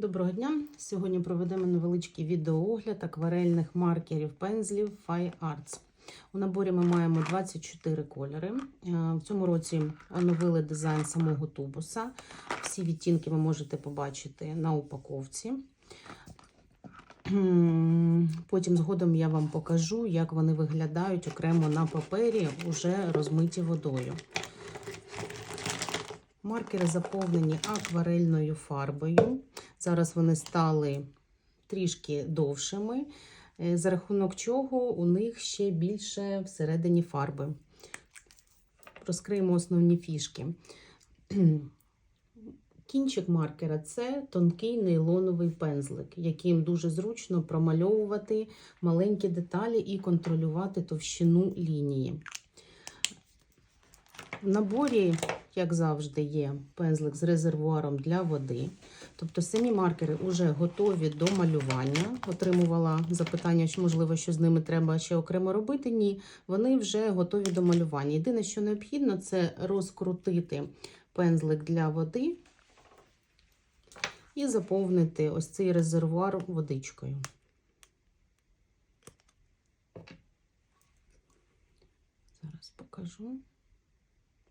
Доброго дня! Сьогодні проведемо невеличкий відеоогляд акварельних маркерів пензлів Fine Arts. У наборі ми маємо 24 кольори. Е, В цьому році оновили дизайн самого тубуса. Всі відтінки ви можете побачити на упаковці. Потім згодом я вам покажу, як вони виглядають окремо на папері, уже розмиті водою. Маркери заповнені акварельною фарбою. Зараз вони стали трішки довшими, е, за рахунок чого у них ще більше всередині фарби. Розкриємо основні фішки. Кінчик маркера це тонкий нейлоновий пензлик, яким дуже зручно промальовувати маленькі деталі і контролювати товщину лінії. В наборі, як завжди, є пензлик з резервуаром для води. Тобто самі маркери вже готові до малювання. Отримувала запитання, чи можливо, що з ними треба ще окремо робити. Ні, вони вже готові до малювання. Єдине, що необхідно, це розкрутити пензлик для води і заповнити ось цей резервуар водичкою. Зараз покажу.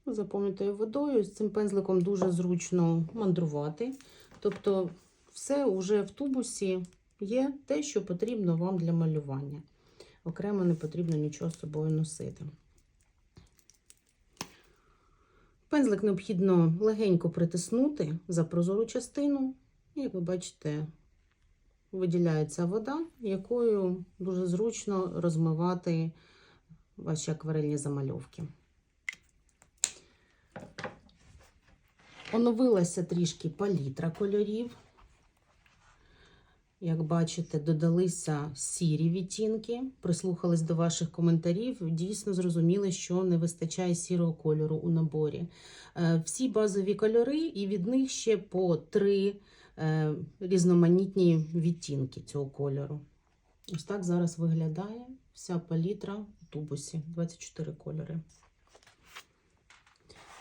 Заповнити водою. З цим пензликом дуже зручно мандрувати. Тобто, все вже в тубусі є те, що потрібно вам для малювання. Окремо не потрібно нічого з собою носити. Пензлик необхідно легенько притиснути за прозору частину. Як ви бачите, виділяється вода, якою дуже зручно розмивати ваші акварельні замальовки. Оновилася трішки палітра кольорів. Як бачите, додалися сірі відтінки, прислухались до ваших коментарів. Дійсно зрозуміли, що не вистачає сірого кольору у наборі. Е, Всі базові кольори, і від них ще по три е, різноманітні відтінки цього кольору. Ось так зараз виглядає вся палітра у тубусі 24 кольори.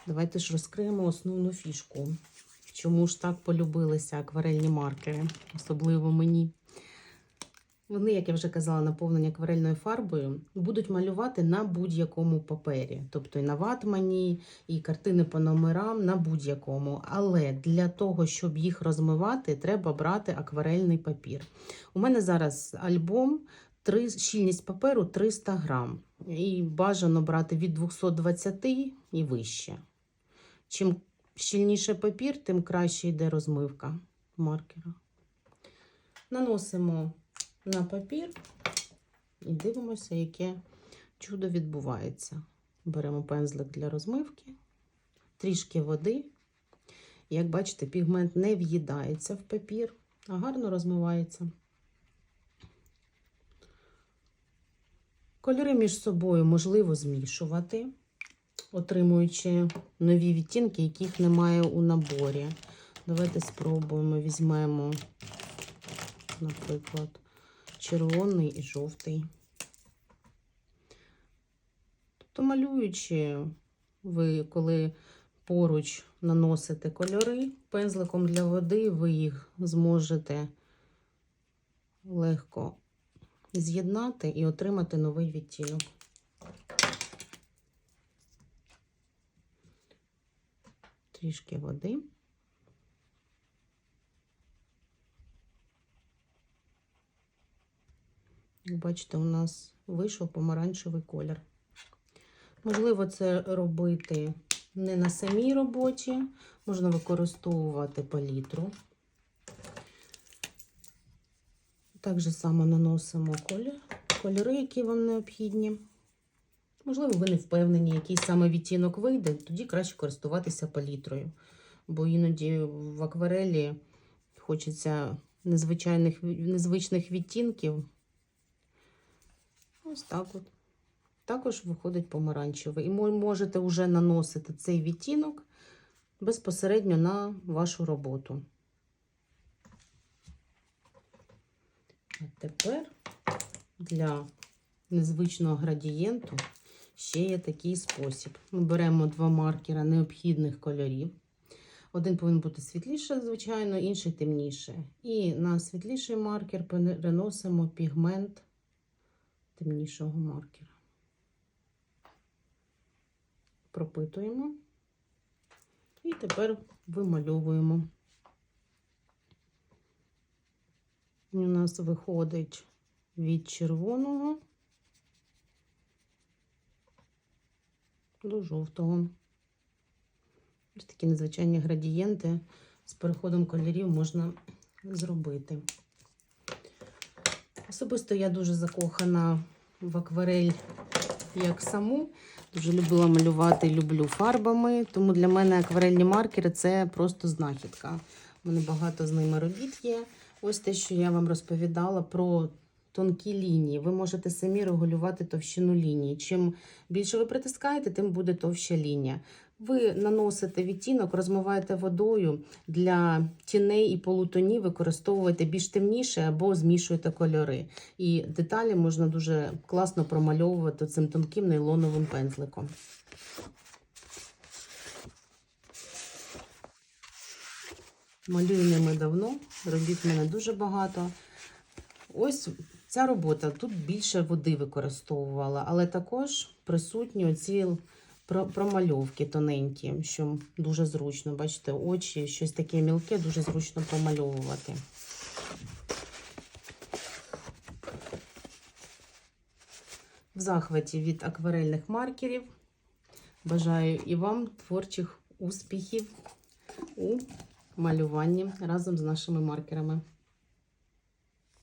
Давайте ж розкриємо основну фішку. Чому ж так полюбилися акварельні маркери, особливо мені. Вони, як я вже казала, наповнені акварельною фарбою, будуть малювати на будь-якому папері. Тобто і на ватмані, і картини по номерам на будь-якому. Але для того, щоб їх розмивати, треба брати акварельний папір. У мене зараз альбом, щільність паперу 300 грам. І бажано брати від 220 і вище. Чим щільніше папір, тим краще йде розмивка маркера. Наносимо на папір і дивимося, яке чудо відбувається. Беремо пензлик для розмивки, трішки води. Як бачите, пігмент не в'їдається в папір, а гарно розмивається. Кольори між собою можливо змішувати отримуючи нові відтінки, яких немає у наборі. Давайте спробуємо, візьмемо, наприклад, червоний і жовтий. Тобто, малюючи, ви коли поруч наносите кольори пензликом для води, ви їх зможете легко з'єднати і отримати новий відтінок. Трішки води. Як бачите, у нас вийшов помаранчевий колір. Можливо, це робити не на самій роботі, можна використовувати палітру. Так же само наносимо кольори, які вам необхідні. Можливо, ви не впевнені, який саме відтінок вийде, тоді краще користуватися палітрою. Бо іноді в акварелі хочеться незвичайних, незвичних відтінків. Ось так от. Також виходить помаранчевий. І можете вже наносити цей відтінок безпосередньо на вашу роботу. А тепер для незвичного градієнту ще є такий спосіб. Ми беремо два маркера необхідних кольорів. Один повинен бути світліше, звичайно, інший темніше. І на світліший маркер переносимо пігмент темнішого маркера. Пропитуємо. І тепер вимальовуємо. У нас виходить від червоного до жовтого. Ось такі незвичайні градієнти з переходом кольорів можна зробити. Особисто я дуже закохана в акварель як саму. Дуже любила малювати, люблю фарбами. Тому для мене акварельні маркери це просто знахідка. У мене багато з ними робіт є. Ось те, що я вам розповідала про тонкі лінії. Ви можете самі регулювати товщину лінії. Чим більше ви притискаєте, тим буде товща лінія. Ви наносите відтінок, розмиваєте водою для тіней і полутонів, використовуєте більш темніше або змішуєте кольори. І деталі можна дуже класно промальовувати цим тонким нейлоновим пензликом. Малюю ними давно, робіт мене дуже багато. Ось ця робота тут більше води використовувала, але також присутні оці промальовки тоненькі, що дуже зручно. Бачите, очі, щось таке мілке, дуже зручно промальовувати. В захваті від акварельних маркерів. Бажаю і вам творчих успіхів у малюванні разом з нашими маркерами.